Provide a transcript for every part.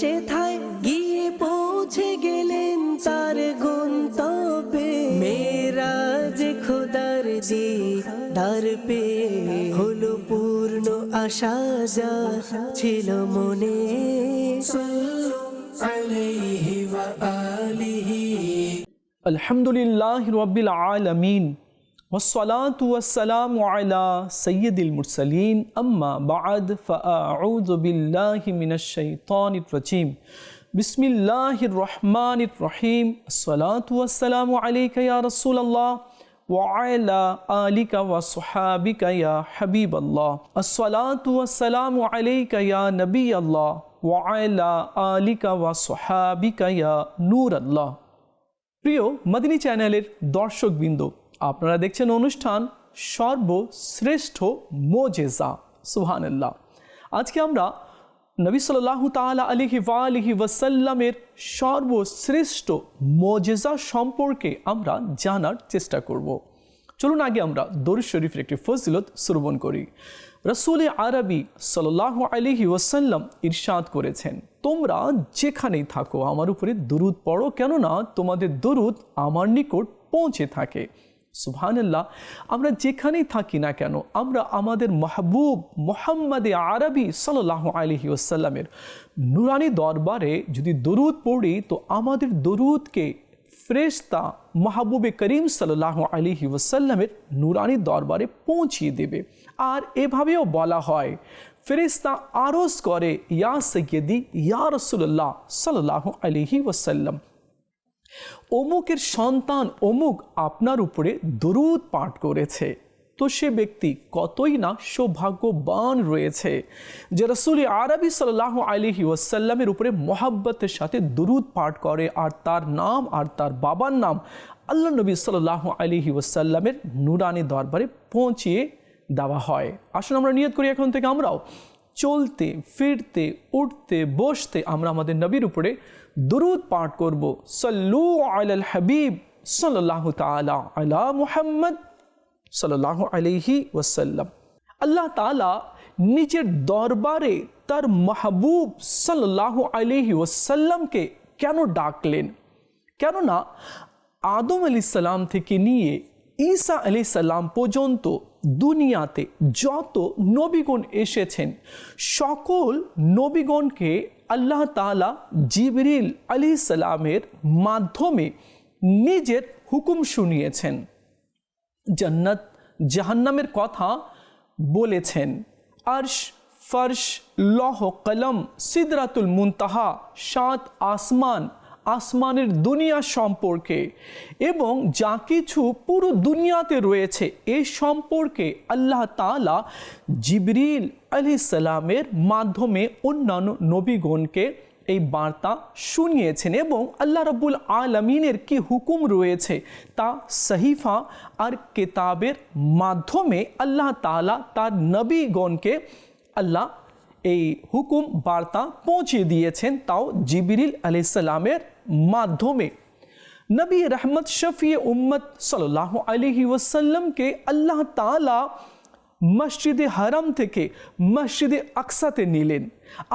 সেথায় গিয়ে পৌঁছে গেলেন তার গন্তব্যে। মেরাজ খোদার জি দার পে, হলো পূর্ণ আশা যা ছিল মনে। আলহামদুলিল্লাহ রবিল আলমিন। والصلاة والسلام على سيد المرسلين أما بعد فأعوذ بالله من الشيطان الرجيم بسم الله الرحمن الرحيم الصلاة والسلام عليك يا رسول الله وعلى آلك وصحابك يا حبيب الله الصلاة والسلام عليك يا نبي الله وعلى آلك وصحابك يا نور الله প্রিয় মাদিনী চ্যানেলের দর্শকবৃন্দ আপনারা দেখছেন অনুষ্ঠান সর্বশ্রেষ্ঠ মোজেজা সুহানাল্লাহ আজকে আমরা নবী সাল্লাহ তালা আলিহি ওয়া আলিহি ওয়াসাল্লামের সর্বশ্রেষ্ঠ মোজেজা সম্পর্কে আমরা জানার চেষ্টা করব। চলুন আগে আমরা দরুদ শরীফের একটি ফজিলত শ্রবণ করি। রসুল আরবি সাল্লাহ আলিহি ওয়াসাল্লাম ইরশাদ করেছেন, তোমরা যেখানেই থাকো, আমার উপরে দরুদ পড়ো, কেননা তোমাদের দরুদ আমার নিকট পৌঁছে থাকে। সুবহানাল্লাহ, আমরা যেখানেই থাকি না কেন, আমরা আমাদের মাহবুব মোহাম্মদে আরবি সাল্লাহ আলহি ওসাল্লামের নুরানি দরবারে যদি দরুদ পড়ি, তো আমাদের দরুদকে ফ্রেস্তা মাহবুবে করিম সাল্লাহ আলিহি ওসাল্লামের নুরানি দরবারে পৌঁছিয়ে দেবে। আর এভাবেও বলা হয় ফেরিস্তা আরজ করে, ইয়া সৈয়দি, ইয়া রসুল্লাহ সাল্লাহ আলিহি ওসাল্লাম অমুকের সন্তান অমুক আপনার উপরে দরুদ পাঠ করেছে। তো সে ব্যক্তি কতই না সৌভাগ্যবান রয়েছে যে রসুল আরবি সাল্লাহ আলিহি ওয়াসাল্লামের উপরে মোহাব্বতের সাথে দরুদ পাঠ করে আর তার নাম আর তার বাবার নাম আল্লাহ নবী সাল্লাহ আলিহি ওয়াসাল্লামের নুরানি দরবারে পৌঁছিয়ে দেওয়া হয়। আসুন আমরা নিয়ত করি এখন থেকে আমরাও চলতে, ফিরতে, উঠতে, বসতে আমরা আমাদের নবীর উপরে দরুদ পাঠ করব। সল্লু আলাল হাবিব সাল্লাহ তালা আলা মুহাম্মদ সাল্লাহ আলহি ওয়াসাল্লাম। আল্লাহ তালা নিজের দরবারে তার মাহবুব সাল্লাহ আলহি ওয়াসাল্লামকে কেন ডাকলেন? কেননা আদম আলি সাল্লাম থেকে নিয়ে ঈসা আলি পর্যন্ত দুনিয়াতে যত নবীগণ এসেছেন, সকল নবীগণকে আল্লাহ তালা জিবরিল আলি সালামের মাধ্যমে নিজের হুকুম শুনিয়েছেন। জান্নাত, জাহান্নামের কথা বলেছেন। আরশ, ফর্শ, লহ, কলম, সিদরাতুল মুনতাহা, সাত আসমান আসমানের দুনিয়া সম্পর্কে এবং যা কিছু পুরো দুনিয়াতে রয়েছে এ সম্পর্কে আল্লাহ তালা জিবরিল আলি সালামের মাধ্যমে অন্যান্য নবীগণকে এই বার্তা শুনিয়েছেন এবং আল্লাহ রব্বুল আলমিনের কি হুকুম রয়েছে তা সহিফা আর কেতাবের মাধ্যমে আল্লাহ তালা তার নবীগণকে আল্লাহ এই হুকুম বার্তা পৌঁছে দিয়েছেন তাও জিবিরিল আলাইসাল্লামের মাধ্যমে। নবী রহমত শফি উম্মত সাল্লাহ আলহি ওসাল্লামকে আল্লাহ তালা মসজিদে হারাম থেকে মসজিদে আকসাতে নিলেন।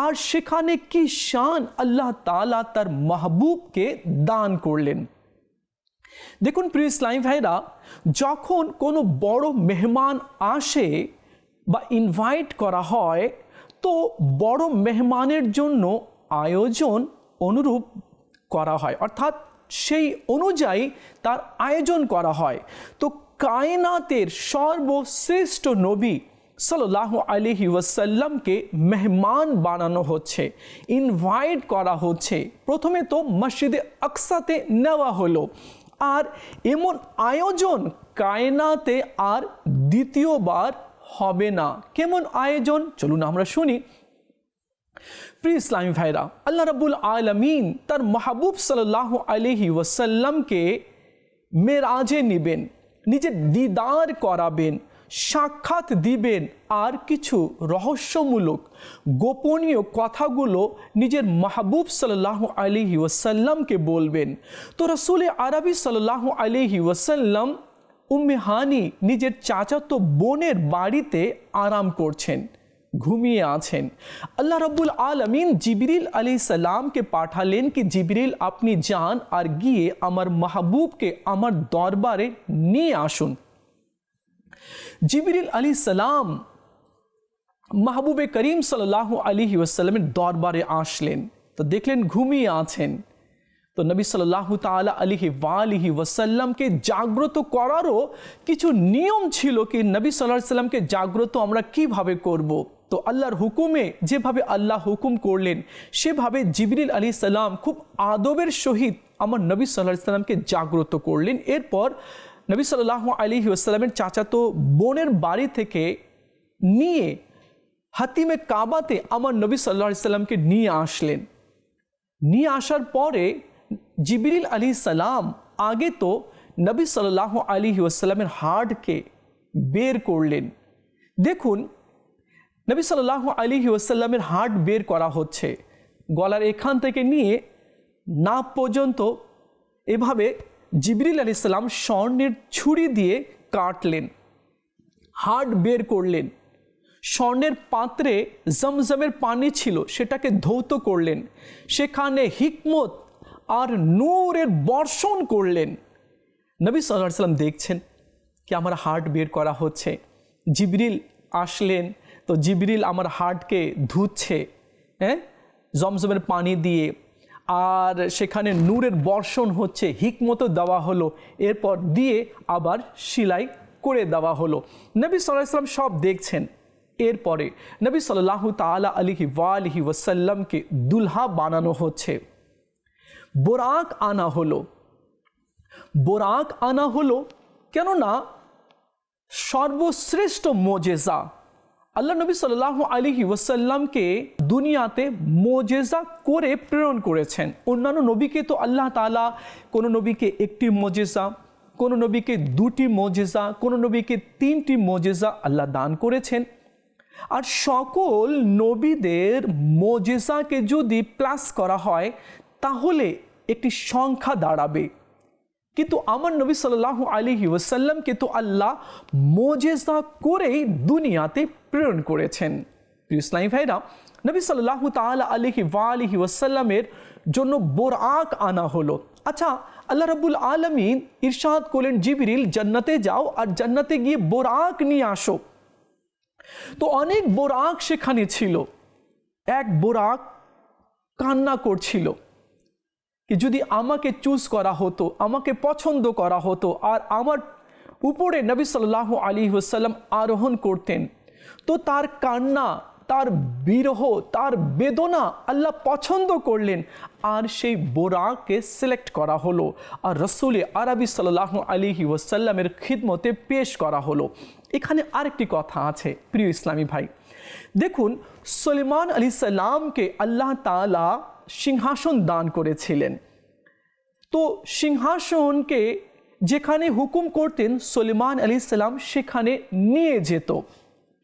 আর সেখানে কি শান আল্লাহ তালা তার মাহবুবকে দান করলেন। দেখুন প্রিয় ইসলাম ভাইরা, যখন কোনো বড় মেহমান আসে বা ইনভাইট করা হয় তো বড় মেহমানের জন্য আয়োজন অনুরূপ করা হয়। অর্থাৎ সেই অনুযায়ী তার আয়োজন করা হয়। তো কায়নাতের সর্বশ্রেষ্ঠ নবী সাল্লাহ আলহি ওয়াসাল্লামকে মেহমান বানানো হচ্ছে, ইনভাইট করা হচ্ছে। প্রথমে তো মসজিদে আকসাতে নেওয়া হলো আর এমন আয়োজন কায়নাতে আর দ্বিতীয়বার হবে না। কেমন আয়োজন? চলুন আমরা শুনি। প্রিয় ইসলামী ভাইরা, আল্লাহ রাবুল আলমিন তার মাহবুব সাল্লাহ আলহি ওয়াসাল্লামকে মেরাজে নেবেন, নিজের দিদার করাবেন, সাক্ষাৎ দিবেন, আর কিছু রহস্যমূলক, গোপনীয় কথাগুলো নিজের মাহবুব সাল্লাহ আলিহি ওয়াসাল্লামকে বলবেন। তো রসুল আরবি সাল্লাহ আলিহি ওয়াসাল্লাম উম্মে হানি নিজের চাচাতো বোনের বাড়িতে আরাম করছেন, ঘুমিয়ে আছেন। আল্লাহ রাব্বুল আলমিন জিবরিল আলী সালামকে পাঠালেন কি, জিবরিল, আপনি যান আর গিয়ে আমার মাহবুবকে আমার দরবারে নিয়ে আসুন। জিবরিল আলী সালাম মাহবুবে করিম সাল্লাহ আলী ওয়াসাল্লামের দরবারে আসলেন। তো দেখলেন ঘুমিয়ে আছেন। তো নবী সাল্লাহ তালা আলিহি ওয়ালিহি ওয়াসাল্লামকে জাগ্রত করারও কিছু নিয়ম ছিল কি নবী সাল্লাহ সাল্লামকে জাগ্রত আমরা কীভাবে করব। তো আল্লাহর হুকুমে যেভাবে আল্লাহ হুকুম করলেন, সেভাবে জিবরিল আলী সাল্লাম খুব আদবের সহিত আমার নবী সাল্লাহ সাল্লামকে জাগ্রত করলেন এরপর নবী সাল্লাহ আলিহি ওয়াসাল্লামের চাচাতো বোনের বাড়ি থেকে নিয়ে হাতিমে কাবাতে আমার নবী সাল্লাহ সাল্লামকে নিয়ে আসলেন নিয়ে আসার পরে জিবরিল আলী সালাম আগে তো নবী সাল্লাহ আলী ওয়াসাল্লামের হার্টকে বের করলেন। দেখুন, নবী সাল্লাহ আলী ওয়াসাল্লামের হার্ট বের করা হচ্ছে। গলার এখান থেকে নিয়ে না পর্যন্ত এভাবে জিবরিল আলী সাল্লাম স্বর্ণের ছুরি দিয়ে কাটলেন, হার্ট বের করলেন। স্বর্ণের পাত্রে জমজমের পানি ছিল, সেটাকে ধৌত করলেন। সেখানে হিকমত আর নূরের বর্ষণ করলেন। নবী সাল্লাহ সাল্লাম দেখছেন কি আমার হার্ট বের করা হচ্ছে। জিবরিল আসলেন, তো জিবরিল আমার হার্টকে ধুচ্ছে হ্যাঁ? জমজমের পানি দিয়ে। আর সেখানে নূরের বর্ষণ হচ্ছে হিকমতো দেওয়া হলো। এরপর দিয়ে আবার সিলাই করে দেওয়া হলো। নবী সাল্লাহ সব দেখছেন। এরপরে নবী সাল্লাহ তালা আলিহি ওয়ালিহি ওয়াসাল্লামকে দুলহা বানানো হচ্ছে। বোরাক আনা হলো। বোরাক আনা হলো কেননা সর্বশ্রেষ্ঠ মোজেজা। আল্লাহ নবী সাল্লাহ আলিহি ওয়াসাল্লামকে দুনিয়াতে মোজেজা করে প্রেরণ করেছেন। অন্যান্য নবীকে তো আল্লাহ তালা কোনো নবীকে একটি মোজেজা, কোনো নবীকে দুটি মোজেজা, কোনো নবীকে তিনটি মোজেজা আল্লাহ দান করেছেন। আর সকল নবীদের মোজেজাকে যদি প্লাস করা হয় তাহলে একটি সংখ্যা দাঁড়াবে। কিন্তু আমার নবী সাল্লাহ আলিহি ওসাল্লামকে তো আল্লাহ মোজেজা করেই দুনিয়াতে প্রেরণ করেছেন। ইসলামী ভাইরা, নবী সাল্লাহ তালা আলিহি ওয়ালিহি ওসাল্লামের জন্য বোরআক আনা হলো। আচ্ছা আল্লাহ রাবুল আলমিন ইরশাদ করলেন, জিবরিল, জান্নাতে যাও আর জান্নাতে গিয়ে বোরআক নিয়ে আসো। তো অনেক বোরাক সেখানে ছিল। এক বোরাক কান্না করছিল। যদি আমাকে চুজ করা হতো, আমাকে পছন্দ করা হতো, আর আমার উপরে নবী সাল্লাহ আলী হুসাল্লাম আরোহণ করতেন, তো তার কান্না, তার বিরহ, তার বেদনা আল্লাহ পছন্দ করলেন, আর সেই বোরাকে সিলেক্ট করা হলো, আর রসুলে আরবি সাল্লাহ আলিহি ওসাল্লামের খিদমতে পেশ করা হলো। এখানে আরেকটি কথা আছে, প্রিয় ইসলামী ভাই। দেখুন সলিমান আলী সাল্লামকে আল্লাহ তালা সিংহাসন দান করেছিলেন। তো সিংহাসনকে যেখানে হুকুম করতেন সলিমান আলী সাল্লাম সেখানে নিয়ে যেত।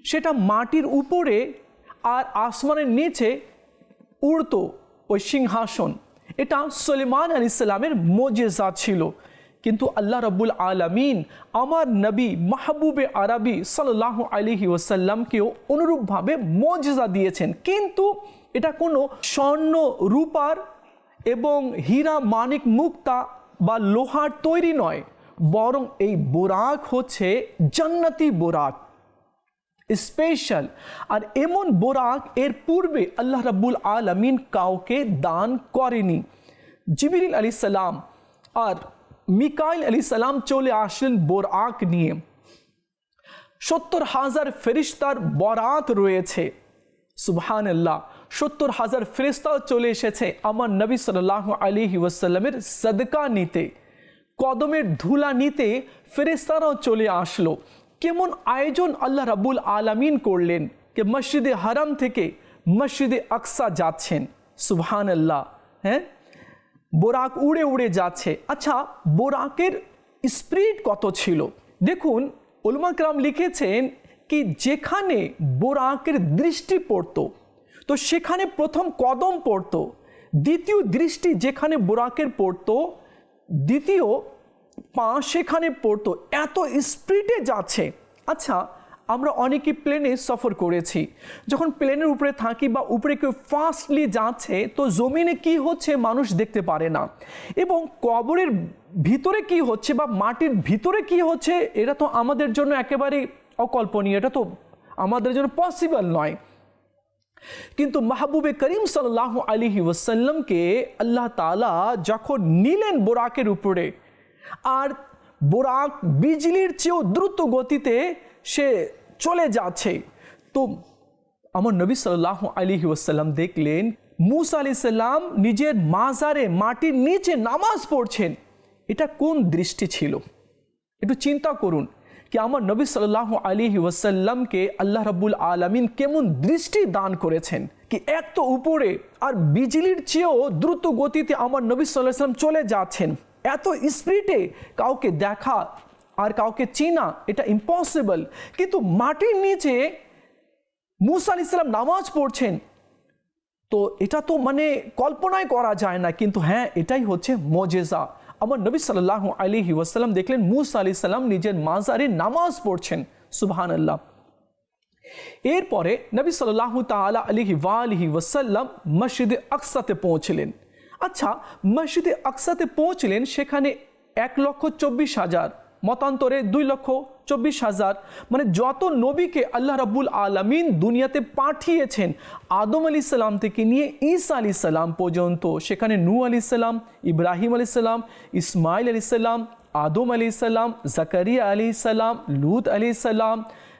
সেটা মাটির উপরে আর আসমানের নিচে উড়তো ওই সিংহাসন। এটা সলিমান আলী সাল্লামের মোজেজা ছিল। কিন্তু আল্লাহ রব্বুল আলমিন আমার নবী মাহবুবে আরবি সাল্লাহ আলিহি ওসাল্লামকেও অনুরূপভাবে মজেজা দিয়েছেন। কিন্তু এটা কোনো স্বর্ণ রূপার এবং হীরা মানিক মুক্তা বা লোহার তৈরি নয়, বরং এই বোরাক হচ্ছে জান্নাতি বোরাক স্পেশাল আর এমন বোরাক এর পূর্বে আল্লাহ রাব্বুল আলমিন কাউকে দান করেনি। জিবিরিল আলী সালাম আর মিকাইল আলী সালাম চলে আসলেন বোরাক নিয়ে। সত্তর হাজার ফেরিস্তার বরাত রয়েছে। সুবহান আল্লাহ সত্তর হাজার ফেরিস্তাও চলে এসেছে আমার নবী সাল্লাহ আলী ওয়াসাল্লামের সদকা নিতে। কদমের ধুলা নিতে ফেরিস্তারাও চলে আসলো। কেমন আয়োজন আল্লাহ রাবুল আলামিন করলেন যে মসজিদে হারাম থেকে মসজিদে আকসা যাচ্ছেন। সুবহান আল্লাহ হ্যাঁ? বোরাক উড়ে উড়ে যাচ্ছে। আচ্ছা বোরাকের স্পিড কত ছিল? দেখুন উলমাকরাম লিখেছেন কি যেখানে বোরাকের দৃষ্টি পড়তো, তো সেখানে প্রথম কদম পড়তো, দ্বিতীয় দৃষ্টি যেখানে বোরাকের পড়তো, দ্বিতীয় পা সেখানে পড়তো। এত স্পিডে যাচ্ছে। আচ্ছা আমরা অনেকেই প্লেনে সফর করেছি। যখন প্লেনের উপরে থাকি বা উপরে কেউ ফাস্টলি যাচ্ছে, তো জমিনে কি হচ্ছে মানুষ দেখতে পারে না। এবং কবরের ভিতরে কি হচ্ছে বা মাটির ভিতরে কি হচ্ছে এটা তো আমাদের জন্য একেবারে অকল্পনীয় এটা তো আমাদের জন্য পসিবল নয়। কিন্তু মাহবুবে করিম সাল্লাহ আলিহি ওয়াসাল্লামকে আল্লাহ তালা যখন নিলেন বোরাকের উপরে, আর বোরাক বিজলির চেয়েও দ্রুত গতিতে সে চলে যাচ্ছে, তো আমার নবী সাল্লাহ আলিহি ওয়াসাল্লাম দেখলেন, মুসা আলি সাল্লাম নিজের মাজারে মাটির নিচে নামাজ পড়ছেন। এটা কোন দৃষ্টি ছিল? একটু চিন্তা করুন। কি আমার নবী সাল্লাহ আলী ওয়াসাল্লামকে আল্লাহ রাব্বুল আলমিন কেমন দৃষ্টি দান করেছেন? কি এক তো উপরে আর বিজলির চেয়েও দ্রুত গতিতে আমার নবী সাল্লাহ সাল্লাম চলে যাচ্ছেন? এত স্পিডে কাউকে দেখা আর কাউকে চেনা, এটা ইম্পসিবল কিন্তু মাটির নিচে মুসা আলি সাল্লাম নামাজ পড়ছেন। তো এটা তো মানে কল্পনায় করা যায় না, কিন্তু হ্যাঁ এটাই হচ্ছে মজেজা। আমার নবী সাল্লাহ আলিহি ওয়াসাল্লাম দেখলেন, মুসা আলি সাল্লাম নিজের মাজারে নামাজ পড়ছেন। সুবহান আল্লাহ এরপরে নবী সাল্লাহ তালা আলিহি ওয়ালিহি ওয়াসাল্লাম মসজিদে আকসাতে পৌঁছলেন। আচ্ছা মসজিদে আকসাতে পৌঁছলেন সেখানে এক লক্ষ চব্বিশ হাজার মতান্তরে দুই লক্ষ চব্বিশ হাজার। মানে যত নবীকে আল্লাহ রাব্বুল আলমিন দুনিয়াতে পাঠিয়েছেন, আদম আলি সাল্লাম থেকে নিয়ে ঈসা আলি সাল্লাম পর্যন্ত, সেখানে নূ আলি সাল্লাম ইব্রাহিম আলি সাল্লাম ইসমাইল আলি সাল্লাম আদম আলি সাল্লাম জাকারিয়া আলি সাল্লাম লুত আলি সাল্লাম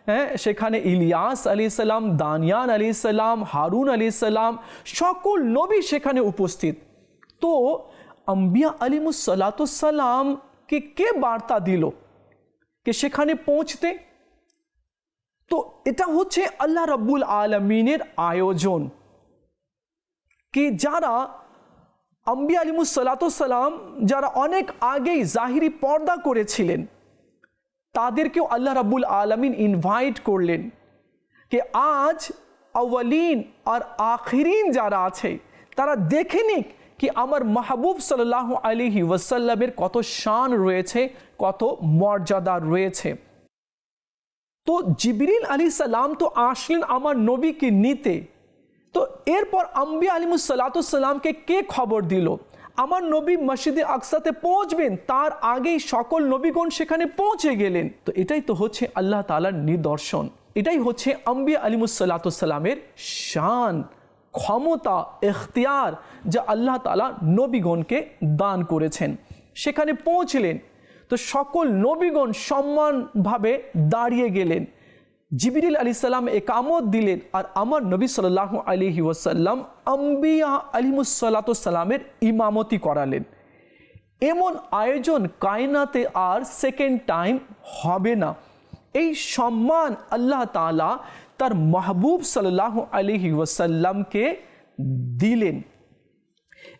হ্যাঁ সেখানে ইলিয়াস আলী সাল্লাম দানিয়ান আলী সাল্লাম হারুন আলী সাল্লাম সকল নবী সেখানে উপস্থিত। তো আম্বিয়া আলিমুসাল্লাতামকে কে কে বার্তা দিল কে সেখানে পৌঁছতে তো এটা হচ্ছে আল্লাহ রাব্বুল আলমিনের আয়োজন কি যারা আম্বিয়া আলিমুসাল্লাতাম যারা অনেক আগেই জাহিরি পর্দা করেছিলেন তাদেরকেও আল্লাহ রাব্বুল আলমিন ইনভাইট করলেন যে আজ আউ্বালিন আর আখিরিন যারা আছে তারা দেখে নিক কি আমার মাহবুব সাল্লাহ আলিহি ওয়াসাল্লামের কত শান রয়েছে, কত মর্যাদা রয়েছে? তো জিবরিল আলী সাল্লাম তো আসলেন আমার নবীকে নিতে। তো এরপর আম্বিয়া আলিমুসাল্লাতামকে কে খবর দিল? আমার নবী মসজিদে আকসাতে পৌঁছবেন, তার আগেই সকল নবীগণ সেখানে পৌঁছে গেলেন। তো এটাই তো হচ্ছে আল্লাহ তালার নিদর্শন। এটাই হচ্ছে আম্বিয়া আলিমুসাল্লাতামের শান। ক্ষমতা, এখতিয়ার যা আল্লাহ তালা নবীগণকে দান করেছেন। সেখানে পৌঁছলেন। তো সকল নবীগণ সম্মানভাবে দাঁড়িয়ে গেলেন। জিবিরিল আলী সাল্লাম একামত দিলেন আর আমার নবী সাল্লাহ আলিহি ওয়াসাল্লাম আম্বিয়া আলিমুসাল্লাতামের ইমামতি করালেন। এমন আয়োজন কায়নাতে আর সেকেন্ড টাইম হবে না। এই সম্মান আল্লাহ তালা তার মাহবুব সাল্লাহ আলিহি ওয়াসাল্লামকে দিলেন।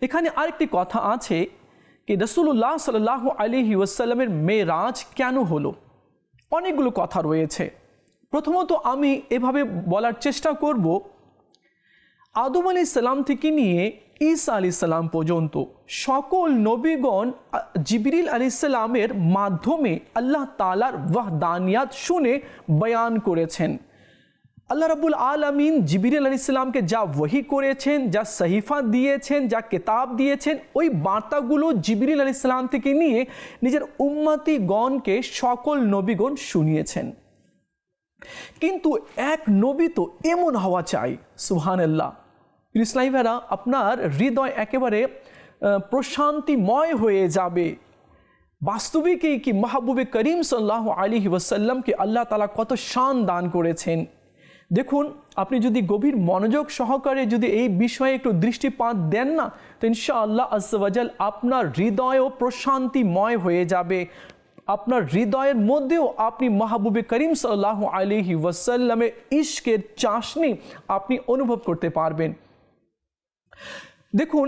এখানে আরেকটি কথা আছে কি রসুল্লাহ সাল্লাহ আলিহি ওয়াসাল্লামের মেয়েরাজ কেন হলো? অনেকগুলো কথা রয়েছে। প্রথমত আমি এভাবে বলার চেষ্টা করব, আদম আলি সাল্লাম থেকে নিয়ে ঈসা আলি সাল্লাম পর্যন্ত সকল নবীগণ জিবরিল আলি সাল্লামের মাধ্যমে আল্লাহ তালার ওয়াহদানিয়াত শুনে বয়ান করেছেন। আল্লাহ রাবুল আলমিন জিবির আলি ইসলামকে যা ওহি করেছেন, যা সহিফা দিয়েছেন, যা কেতাব দিয়েছেন, ওই বার্তাগুলো জিবির আলি ইসলাম থেকে নিয়ে নিজের উম্মতি গণকে সকল নবীগণ শুনিয়েছেন। কিন্তু এক নবী তো এমন হওয়া চাই সুহান আল্লাহ ইসলাম ভাইরা, আপনার হৃদয় একেবারে প্রশান্তিময় হয়ে যাবে। বাস্তবিকই কি, মাহবুবে করিম সাল্লাহ আলী ওয়াসাল্লামকে আল্লাহ তালা কত শান দান করেছেন। দেখুন, আপনি যদি গভীর মনোযোগ সহকারে যদি এই বিষয়ে একটু দৃষ্টিপাত দেন না, তো ইনশা আল্লাহ আজাল আপনার হৃদয়ও প্রশান্তিময় হয়ে যাবে। আপনার হৃদয়ের মধ্যেও আপনি মাহবুবে করিম সাল্লাহ আলিহি ওয়াসাল্লামের ইশকের চাষনি আপনি অনুভব করতে পারবেন। দেখুন,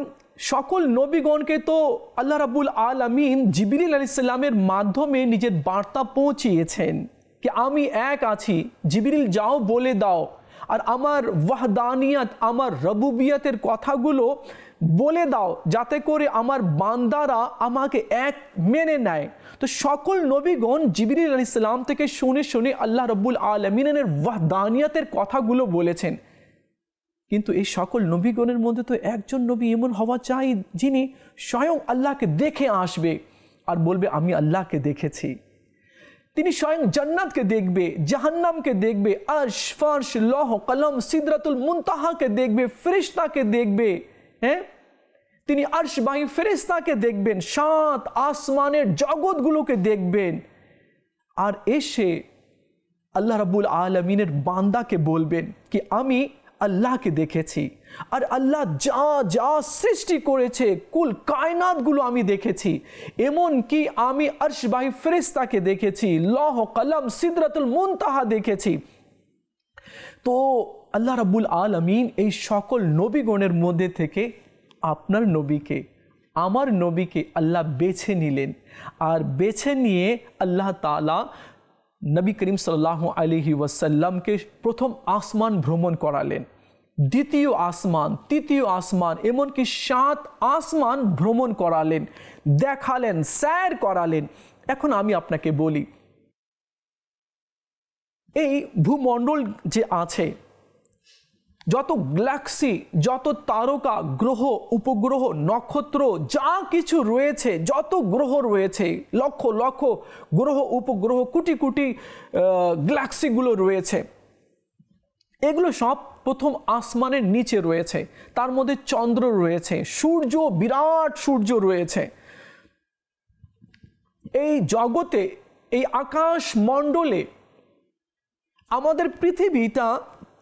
সকল নবীগণকে তো আল্লাহ রাবুল আল আলমিন জিবিরিল আলিসাল্লামের মাধ্যমে নিজের বার্তা পৌঁছিয়েছেন। কি আমি এক আছি? জিবিরিল, যাও বলে দাও। আর আমার ওয়াহদানিয়াত, আমার রবুবিয়াতের কথাগুলো বলে দাও, যাতে করে আমার বান্দারা আমাকে এক মেনে নেয়। তো সকল নবীগণ জিবির আল ইসলাম থেকে শুনে শুনে আল্লাহ রব্বুল আলমিনের ওয়াহদানিয়াতের কথাগুলো বলেছেন। কিন্তু এই সকল নবীগণের মধ্যে তো একজন নবী এমন হওয়া চাই যিনি স্বয়ং আল্লাহকে দেখে আসবে। আর বলবে, আমি আল্লাহকে দেখেছি। তিনি স্বয়ং জান্নাতকে দেখবে, জাহান্নামকে দেখবে, আর্শ ফার্শ লহ কলম সিদরাতুল মুনতাহাকে দেখবে ফেরিস্তাকে দেখবে হ্যাঁ? তিনি আর্শবাহী ফেরিস্তাকে দেখবেন, সাত আসমানের জগৎগুলোকে দেখবেন। আর এসে আল্লাহ রাবুল আলমিনের বান্দাকে বলবেন কি, আমি আল্লাহকে দেখেছি। আর আল্লাহ যা যা সৃষ্টি করেছে, কুল কায়নাতগুলো আমি দেখেছি। এমন কি আমি আর্শবাহী ফেরিস্তাকে দেখেছি, লহ কলম সিদরাতুল মুনতাহা দেখেছি। তো আল্লাহ রাবুল আলমিন এই সকল নবীগণের মধ্যে থেকে আপনার নবীকে, আমার নবীকে আল্লাহ বেছে নিলেন। আর বেছে নিয়ে আল্লাহ তালা নবী করিম সাল্লাহ আলহি ওয়াসাল্লামকে প্রথম আসমান ভ্রমণ করালেন। দ্বিতীয় আসমান, তৃতীয় আসমান, এমনকি সাত আসমান ভ্রমণ করালেন, দেখালেন, স্যার করালেন। এখন আমি আপনাকে বলি, এই ভূমণ্ডল যে আছে যত গ্যালাক্সি, যত তারকা, গ্রহ, উপগ্রহ, নক্ষত্র, যা কিছু রয়েছে, যত গ্রহ রয়েছে, লক্ষ লক্ষ গ্রহ, উপগ্রহ, কোটি কোটি গ্যালাক্সিগুলো রয়েছে। এগুলো সব প্রথম আসমানের নিচে রয়েছে। তার মধ্যে চন্দ্র রয়েছে, সূর্য, বিরাট সূর্য রয়েছে। এই জগতে, এই আকাশ মণ্ডলে আমাদের পৃথিবীটা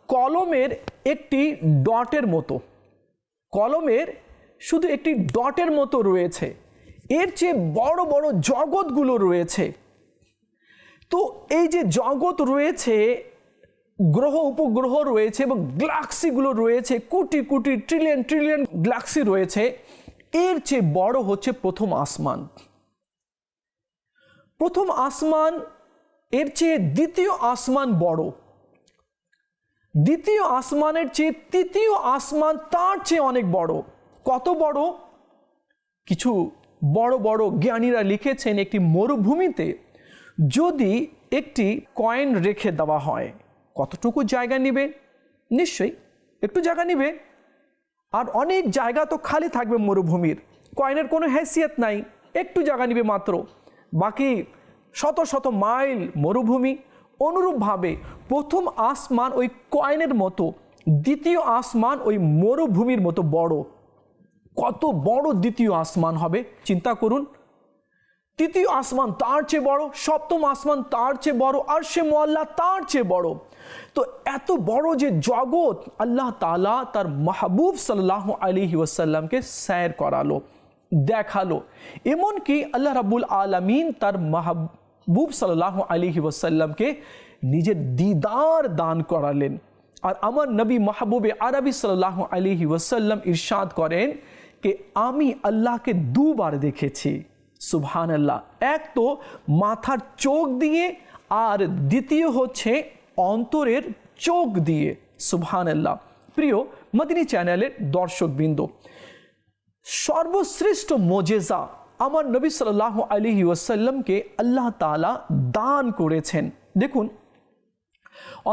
কলমের একটি ডটের মতো। কলমের শুধু একটি ডটের মতো রয়েছে। এর চেয়ে বড় বড় জগৎগুলো রয়েছে। তো এই যে জগৎ রয়েছে, গ্রহ, উপগ্রহ রয়েছে এবং গ্লাক্সিগুলো রয়েছে, crore crore trillion trillion galaxy রয়েছে, এর চেয়ে বড় হচ্ছে প্রথম আসমান। প্রথম আসমান, এর চেয়ে দ্বিতীয় আসমান বড়। দ্বিতীয় আসমানের চেয়ে তৃতীয় আসমান তার চেয়ে অনেক বড়। কত বড়? কিছু বড় বড় জ্ঞানীরা লিখেছেন একটি মরুভূমিতে যদি একটি কয়েন রেখে দেওয়া হয়, কতটুকু জায়গা নেবে? নিশ্চয়ই, একটু জায়গা নেবে। আর অনেক জায়গা তো খালি থাকবে মরুভূমির, কয়েনের কোনো হ্যাসিয়ত নাই, একটু জায়গা নেবে মাত্র। বাকি শত শত মাইল মরুভূমি। অনুরূপভাবে প্রথম আসমান ওই কয়েনের মতো, দ্বিতীয় আসমান ওই মরুভূমির মতো বড়। কত বড় দ্বিতীয় আসমান হবে, চিন্তা করুন। তৃতীয় আসমান তার চেয়ে বড়, সপ্তম আসমান তার চেয়ে বড়, আর সে মোয়াল্লা তার চেয়ে বড়। তো এত বড় যে জগৎ আল্লাহ তালা তার মাহবুব সাল্লাহ আলী ওয়াসাল্লামকে স্যার করালো, দেখাল। এমনকি আল্লাহ রাবুল আলমিন তার মাহবুব সাল্লাহ আলী ওয়াসাল্লামকে নিজের দিদার দান করালেন। আর আমার নবী মাহবুবে আরবি সাল্লাহ আলী ওয়াসাল্লাম ইরশাদ করেন যে, আমি আল্লাহকে দুবার দেখেছি। সুবহান আল্লাহ এক তো মাথার চোখ দিয়ে আর দ্বিতীয় হচ্ছে অন্তরের চোখ দিয়ে। সুবহান আল্লাহ প্রিয় মদিনী চ্যানেলের দর্শকবৃন্দ, সর্বশ্রেষ্ঠ মোজেজা আমার নবী সাল্লাহ আলহি ওয়াসাল্লামকে আল্লাহ তালা দান করেছেন। দেখুন,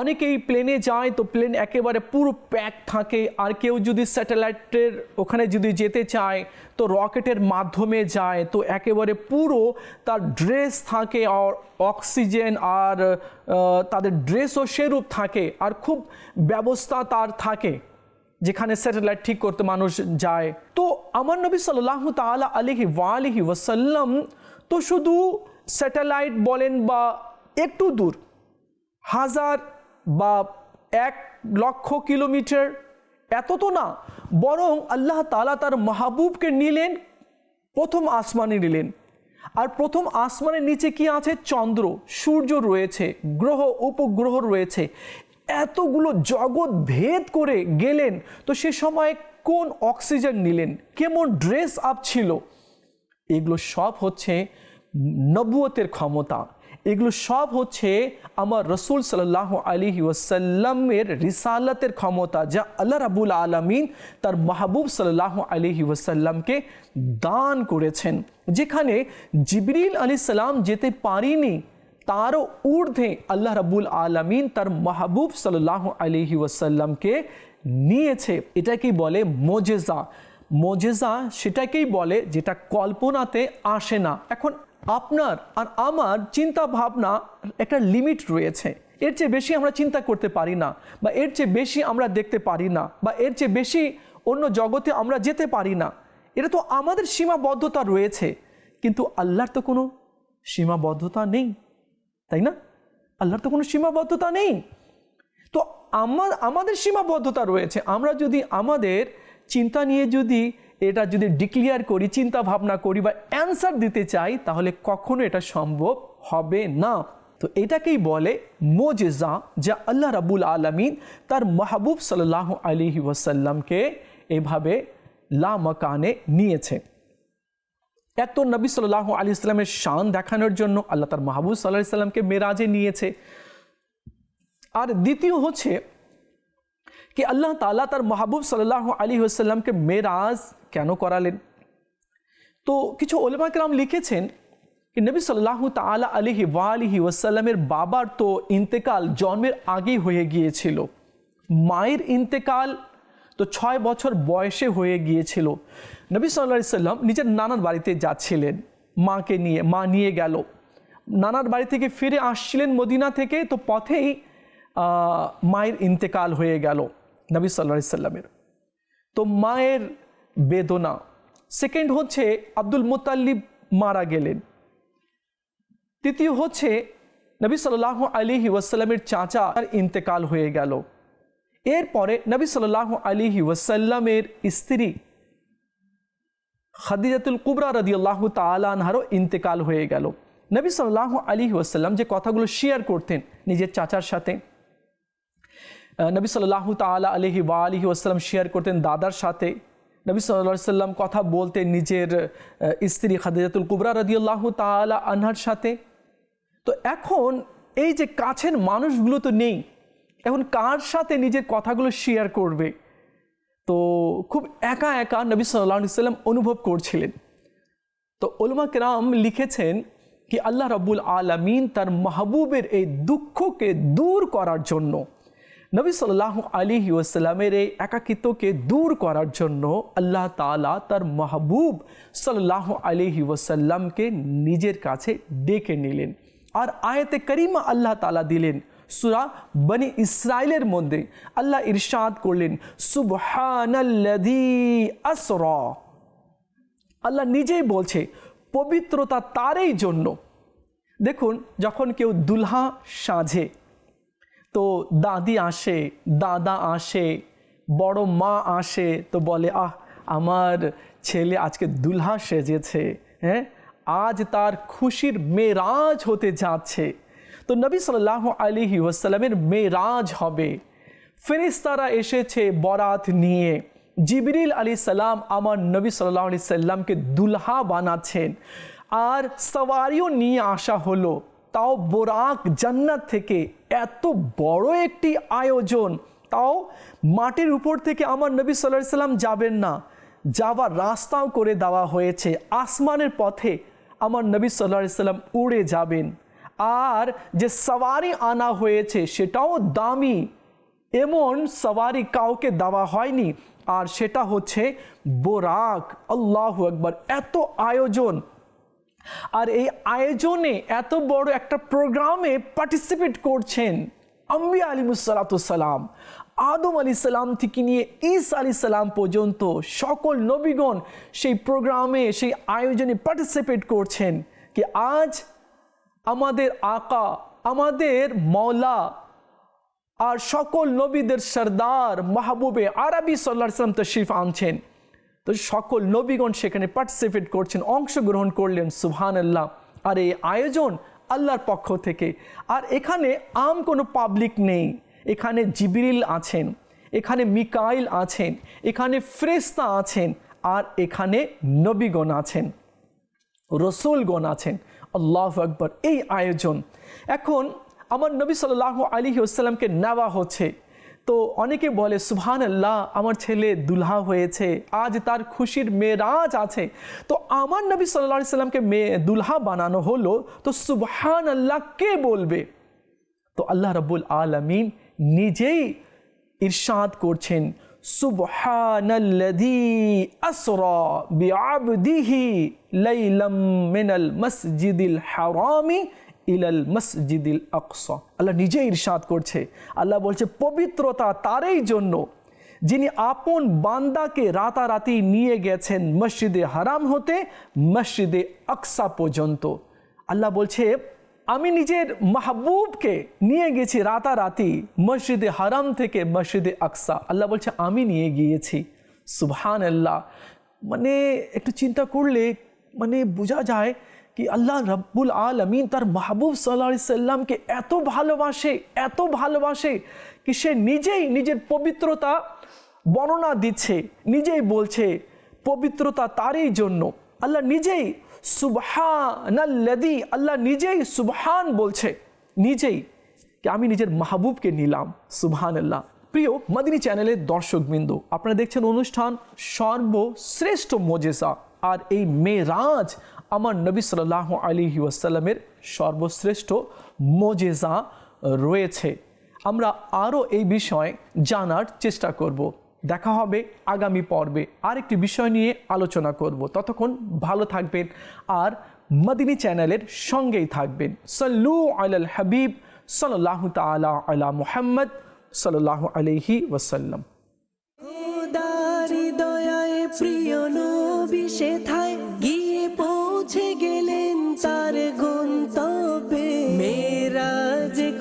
অনেকেই প্লেনে যায় তো প্লেন একেবারে পুরো প্যাক থাকে, আর কেউ যদি স্যাটেলাইটের ওখানে যদি যেতে চায়, তো রকেটের মাধ্যমে যায়, তো একেবারে পুরো তার ড্রেস থাকে আর অক্সিজেন আর তাদের ড্রেসও সেরূপ থাকে, আর খুব ব্যবস্থা তার থাকে। যেখানে স্যাটেলাইট ঠিক করতে মানুষ যায়। তো আমার নবী সাল্লাহ তালা আলহি ওয়ালিহি ওয়াসাল্লাম তো শুধু স্যাটেলাইট বলেন বা একটু দূর, হাজার বা এক লক্ষ কিলোমিটার, এত তো না, বরং আল্লাহ তালা তার মাহবুবকে নিলেন, প্রথম আসমানে নিলেন। আর প্রথম আসমানের নিচে কি আছে? চন্দ্র, সূর্য রয়েছে, গ্রহ, উপগ্রহ রয়েছে। এতগুলো জগৎ ভেদ করে গেলেন, তো সে সময় কোন অক্সিজেন নিলেন? কেমন ড্রেস আপ ছিল? এগুলো সব হচ্ছে নবুয়তের ক্ষমতা। এগুলো সব হচ্ছে আমার রসুল সাল্লাহ আলী ওয়াসাল্লামের রিসালাতের ক্ষমতা, যা আল্লাহ রাবুল আলমিন তার মাহবুব সাল্লাহ আলী ওয়াসাল্লামকে দান করেছেন। যেখানে জিবরিল আলী সাল্লাম যেতে পারিনি তারও ঊর্ধ্বে আল্লাহ রাবুল আলমিন তার মাহবুব সাল্লাহ আলহি ওয়াসাল্লামকে নিয়েছে এটাকেই বলে মোজেজা মোজেজা সেটাকেই বলে যেটা কল্পনাতে আসে না এখন আপনার আর আমার চিন্তা ভাবনা একটা লিমিট রয়েছে এর চেয়ে বেশি আমরা চিন্তা করতে পারি না বা এর চেয়ে বেশি আমরা দেখতে পারি না বা এর চেয়ে বেশি অন্য জগতে আমরা যেতে পারি না। এটা তো আমাদের সীমাবদ্ধতা রয়েছে। কিন্তু আল্লাহর তো কোনো সীমাবদ্ধতা নেই। তাই না? আল্লাহর তো কোনো সীমাবদ্ধতা নেই। তো আমার, আমাদের সীমাবদ্ধতা রয়েছে। আমরা যদি আমাদের চিন্তা নিয়ে যদি এটা যদি ডিক্লিয়ার করি, চিন্তা ভাবনা করি বা অ্যান্সার দিতে চাই, তাহলে কখনো এটা সম্ভব হবে না। তো এটাকেই বলে মোজেজা, যা আল্লাহ রাবুল আলমিন তার মাহবুব সাল্লাহ আলিহি ওয়াসাল্লামকে এভাবে লামাকানে নিয়েছে। এক তো নবী সাল্লাহ আলি ইসলামের শান দেখানোর জন্য আল্লাহ তার মাহবুব সাল্লাহ সাল্লামকে মেরাজে নিয়েছে। আর দ্বিতীয় হচ্ছে কি আল্লাহ তালা তার মাহবুব সাল্লাহ আলী আসাল্লামকে মেরাজ কেন করালেন? তো কিছু ওলেমাকরাম লিখেছেন কি নবী সাল্লাহ তালা আলিহি ওয়ালিহি ওয়াসাল্লামের বাবার তো ইন্তেকাল জন্মের আগেই হয়ে গিয়েছিল। মায়ের ইন্তেকাল তো ছয় বছর বয়সে হয়ে গিয়েছিল। নবী সাল্লা সাল্লাম নিজের নানার বাড়িতে যাচ্ছিলেন। মাকে নিয়ে, মা নিয়ে গেল। নানার বাড়ি থেকে ফিরে আসছিলেন মদিনা থেকে, তো পথেই মায়ের ইন্তেকাল হয়ে গেল নবী সাল্লা সাল্লামের। তো মায়ের বেদনা। সেকেন্ড হচ্ছে আব্দুল মোতাল্লিব মারা গেলেন। তৃতীয় হচ্ছে নবী সাল্লাহ আলিহি ওয়াসাল্লামের চাচা আর ইন্তেকাল হয়ে গেল। এরপরে নবী সাল্লাহ আলিহি ওয়াসাল্লামের স্ত্রী খাদিজাতুল কুবরা রদি আল্লাহ তালানহারও ইন্তেকাল হয়ে গেল। নবী সাল্লাহ আলী ওয়াসাল্লাম যে কথাগুলো শেয়ার করতেন নিজের চাচার সাথে নবী সাল্লাহ তালা আলহি ওয়া আলহি ওয়াসাল্লাম শেয়ার করতেন দাদার সাথে। নবী সাল্লাহ সাল্লাম কথা বলতেন নিজের স্ত্রী খাদিজাতুল কুবরা রদিয়াল্লাহ তালা আনহার সাথে। তো এখন এই যে কাছের মানুষগুলো তো নেই, এখন কার সাথে নিজের কথাগুলো শেয়ার করবে? তো খুব একা একা নবী সাল্লাহ সাল্লাম অনুভব করছিলেন। তো ওলমা কেরাম লিখেছেন কি আল্লাহ রব্বুল আলমিন তার মাহবুবের এই দুঃখকে দূর করার জন্য, নবী সাল্লাহ আলী ওসাল্লামের এই একাকিত্বকে দূর করার জন্য আল্লাহ তালা তার মাহবুব সাল্লাহ আলিহি ওসাল্লামকে নিজের কাছে ডেকে নিলেন। আর আয়তে করিমা আল্লাহ তালা দিলেন সুরা বনি ইসরায়েলের মধ্যে আল্লাহ ইরশাদ করলেন, সুবহানাল্লাযী আসরা। আল্লাহ নিজেই বলছে, পবিত্রতা তারই জন্য। দেখুন, যখন কেউ দুলহা সাজে, তো দাদি আসে, দাদা আসে, বড় মা আসে, তো বলে, আহ, আমার ছেলে আজকে দুলহা সেজেছে হ্যাঁ? আজ তার খুশির মেরাজ হতে যাচ্ছে। তো নবী সাল্লাহ আলিহি ওয়াসাল্লামের মেরাজ হবে। ফেরিস্তারা এসেছে বরাত নিয়ে। জিবরিল আলী সাল্লাম আমার নবী সাল্লাহ আলি সাল্লামকে দুলহা বানাচ্ছেন। আর সওয়ারিও নিয়ে আসা হলো। তাও বোরাক জান্নাত থেকে। এত বড় একটি আয়োজন। তাও মাটির উপর থেকে আমার নবী সাল্লাহ সাল্লাম যাবেন না। যাওয়ার রাস্তাও করে দেওয়া হয়েছে। আসমানের পথে আমার নবী সাল্লাহ সাল্লাম উড়ে যাবেন। আর যে সওয়ারি আনা হয়েছে সেটাও দামি। এমন সওয়ারি কাউকে দেওয়া হয়নি। আর সেটা হচ্ছে বোরাক। আল্লাহ একবার এত আয়োজন। আর এই আয়োজনে এত বড় একটা প্রোগ্রামে পার্টিসিপেট করছেন আম্বিয়া আলিমুসালাতাম আদম আলি সালাম থেকে নিয়ে ইস আলি সালাম পর্যন্ত সকল নবীগণ সেই প্রোগ্রামে, সেই আয়োজনে পার্টিসিপেট করছেন। কি আজ আমাদের আকা, আমাদের মৌলা আর সকল নবীদের সর্দার মাহবুবে আরবি সাল্লাহ সাল্লাম তশরিফ আনছেন। তো সকল নবীগণ সেখানে পার্টিসিপেট করছেন, অংশগ্রহণ করলেন সুহান আল্লাহ আর এই আয়োজন আল্লাহর পক্ষ থেকে। আর এখানে আম কোনো পাবলিক নেই। এখানে জিবিরিল আছেন, এখানে মিকাইল আছেন, এখানে ফ্রেস্তা আছেন, আর এখানে নবীগণ আছেন, রসুলগণ আছেন। আল্লাহ আকবর, এই আয়োজন। এখন আমার নবী সাল্লাহ আলী আসসালামকে নেওয়া হচ্ছে। তো অনেকে বলে সুবহান আল্লাহ আমার ছেলে দুলহা হয়েছে, আজ তার খুশির মেরাজ আছে। তো আমার নবী সাল্লাহ সাল্লামকে মেয়ে দুলহা বানানো হলো, তো সুবহান আল্লাহ কে বলবে? তো আল্লাহ রব্বুল আলমিন নিজেই ইরশাদ করছেন। সুবহানাল্লাযী আসরা বিআবদিহি লাইলাম মিনাল মসজিদিল হারামি ইলাল মসজিদিল আকসা। আল্লাহ নিজে ইরশাদ করছে। আল্লাহ বলছে, পবিত্রতা তারই জন্য যিনি আপন বান্দাকে রাতারাতি নিয়ে গেছেন মসজিদে হারাম হতে মসজিদে আকসা পর্যন্ত। আল্লাহ বলছে আমি নিজের মাহবুবকে নিয়ে গেছি রাতারাতি মসজিদে হারাম থেকে মসজিদে আকসা। আল্লাহ বলছে, আমি নিয়ে গিয়েছি। সুবহান আল্লাহ মানে একটু চিন্তা করলে মানে বোঝা যায় কি আল্লাহ রব্বুল আলমিন তার মাহবুব সাল্লা সাল্লামকে এত ভালোবাসে এত ভালোবাসে কি সে নিজেই নিজের পবিত্রতা বর্ণনা দিচ্ছে, নিজেই বলছে, পবিত্রতা তারই জন্য। আল্লাহ নিজেই সুবহানাল্লাদি আল্লাহ নিজেই সুবহান বলছে। নিজেই। কি আমি নিজের মাহবুবকে নিলাম সুবহান আল্লাহ প্রিয়, মাদিনী চ্যানেলের দর্শকবৃন্দ, আপনারা দেখছেন অনুষ্ঠান সর্বশ্রেষ্ঠ মজেসা, আর এই মেরাজ আমার নবী সাল্লাহ আলী ওয়াসাল্লামের সর্বশ্রেষ্ঠ মজেজা রয়েছে। আমরা আরও এই বিষয়ে জানার চেষ্টা করব। দেখা হবে আগামী পর্বে। আরেকটি বিষয় নিয়ে আলোচনা করব। ততক্ষণ ভালো থাকবেন আর মদিনী চ্যানেলের সঙ্গেই থাকবেন। সল্লু আলাল হাবিব সাল্লাহ তালা আলা মুহাম্মদ সাল্লাহ আলহি ওসাল্লাম প্রিয় গিয়ে পৌঁছে গেলেন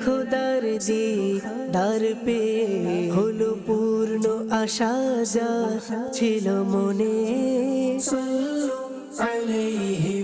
হলো পূর্ণ আশা যা ছিল মনে। আলাইহি